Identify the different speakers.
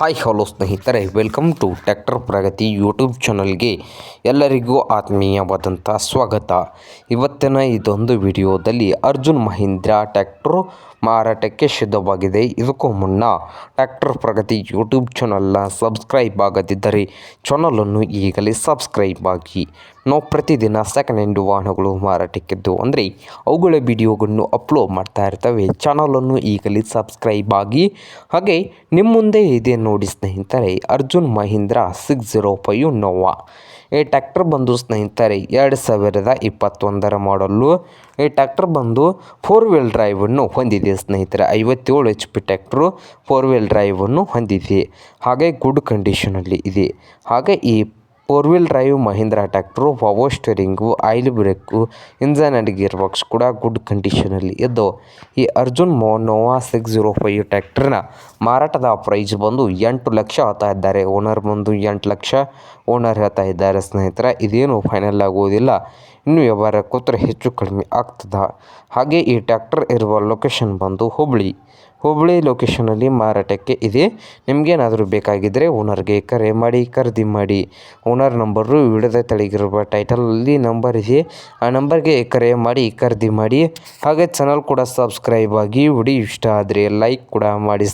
Speaker 1: Hi hello ಸ್ನೇಹಿತರೆ welcome to tractor Pragati YouTube ಚಾನಲ್ಗೆ ಎಲ್ಲರಿಗೂ ಆತ್ಮೀಯವಾದಂಥ ಸ್ವಾಗತ. ಇವತ್ತಿನ ಇದೊಂದು ವಿಡಿಯೋದಲ್ಲಿ ಅರ್ಜುನ್ ಮಹೀಂದ್ರ ಟ್ಯಾಕ್ಟ್ರು ಮಾರಾಟಕ್ಕೆ ಸಿದ್ಧವಾಗಿದೆ. ಇದಕ್ಕೂ ಮುನ್ನ ಟ್ಯಾಕ್ಟರ್ ಪ್ರಗತಿ ಯೂಟ್ಯೂಬ್ ಚಾನಲ್ನ ಸಬ್ಸ್ಕ್ರೈಬ್ ಆಗದಿದ್ದರೆ ಚಾನಲನ್ನು ಈಗಲೇ ಸಬ್ಸ್ಕ್ರೈಬ್ ಆಗಿ ನಾವು ಪ್ರತಿದಿನ ಸೆಕೆಂಡ್ ಹ್ಯಾಂಡ್ ವಾಹನಗಳು ಮಾರಾಟಕ್ಕಿದ್ದು. ಅಂದರೆ ಅವುಗಳ ವಿಡಿಯೋಗಳನ್ನು ಅಪ್ಲೋಡ್ ಮಾಡ್ತಾ ಇರ್ತವೆ. ಚಾನಲನ್ನು ಈಗಲೇ ಸಬ್ಸ್ಕ್ರೈಬ್ ಆಗಿ. ಹಾಗೆ ನಿಮ್ಮ ಮುಂದೆ ಇದೆ ನೋಡಿ ಸ್ನೇಹಿತರೆ, Arjun Mahindra six zero five Nova ಈ ಟ್ಯಾಕ್ಟರ್ ಬಂದು ಸ್ನೇಹಿತರೆ, ಎರಡು ಸಾವಿರದ ಇಪ್ಪತ್ತೊಂದರ ಮಾಡಲ್ಲು ಈ ಟ್ಯಾಕ್ಟರ್ ಬಂದು ಫೋರ್ ವೀಲ್ ಡ್ರೈವನ್ನು ಹೊಂದಿದೆ ಸ್ನೇಹಿತರೆ. ಐವತ್ತೇಳು H P tractor four wheel ಡ್ರೈವನ್ನು ಹೊಂದಿದೆ. ಹಾಗೆ ಗುಡ್ ಕಂಡೀಷನಲ್ಲಿ ಇದೆ. ಹಾಗೆ ಈ four wheel drive Mahindra tractor power steering, oil brake, engine and gear box ಕೂಡ ಗುಡ್ ಕಂಡೀಷನಲ್ಲಿ ಇದ್ದು, ಈ Arjun Nova six zero five ಟ್ಯಾಕ್ಟ್ರಿನ ಮಾರಾಟದ ಪ್ರೈಸ್ ಬಂದು ಎಂಟು ಲಕ್ಷ ಹೇಳ್ತಾ ಇದ್ದಾರೆ. ಓನರ್ ಬಂದು ಎಂಟು ಲಕ್ಷ ಓನರ್ ಹೇಳ್ತಾ ಇದ್ದಾರೆ ಸ್ನೇಹಿತರೆ. ಇದೇನು ಫೈನಲ್ ಆಗುವುದಿಲ್ಲ ಇನ್ನು ವ್ಯವಹಾರ ಕೂತ್ರೆ ಹೆಚ್ಚು ಕಡಿಮೆ ಆಗ್ತದ. ಹಾಗೆ ಈ ಟ್ಯಾಕ್ಟರ್ ಇರುವ ಲೊಕೇಶನ್ ಬಂದು ಹುಬ್ಬಳ್ಳಿ ಹುಬ್ಬಳ್ಳಿ ಲೊಕೇಶನಲ್ಲಿ ಮಾರಾಟಕ್ಕೆ ಇದೆ. ನಿಮಗೇನಾದರೂ ಬೇಕಾಗಿದ್ದರೆ ಓನರ್ಗೆ ಕರೆ ಮಾಡಿ, ಖರೀದಿ ಮಾಡಿ. ಓನರ್ ನಂಬರು ವಿಡದ ತಳಗಿರುವ ಟೈಟಲಲ್ಲಿ ನಂಬರ್ ಇದೆ. ಆ ನಂಬರ್ಗೆ ಕರೆ ಮಾಡಿ, ಖರೀದಿ ಮಾಡಿ. ಹಾಗೆ ಚಾನಲ್ ಕೂಡ ಸಬ್ಸ್ಕ್ರೈಬ್ ಆಗಿ ವಿಡಿಯೋ ಇಷ್ಟ ಆದರೆ ಲೈಕ್ ಕೂಡ ಮಾಡಿ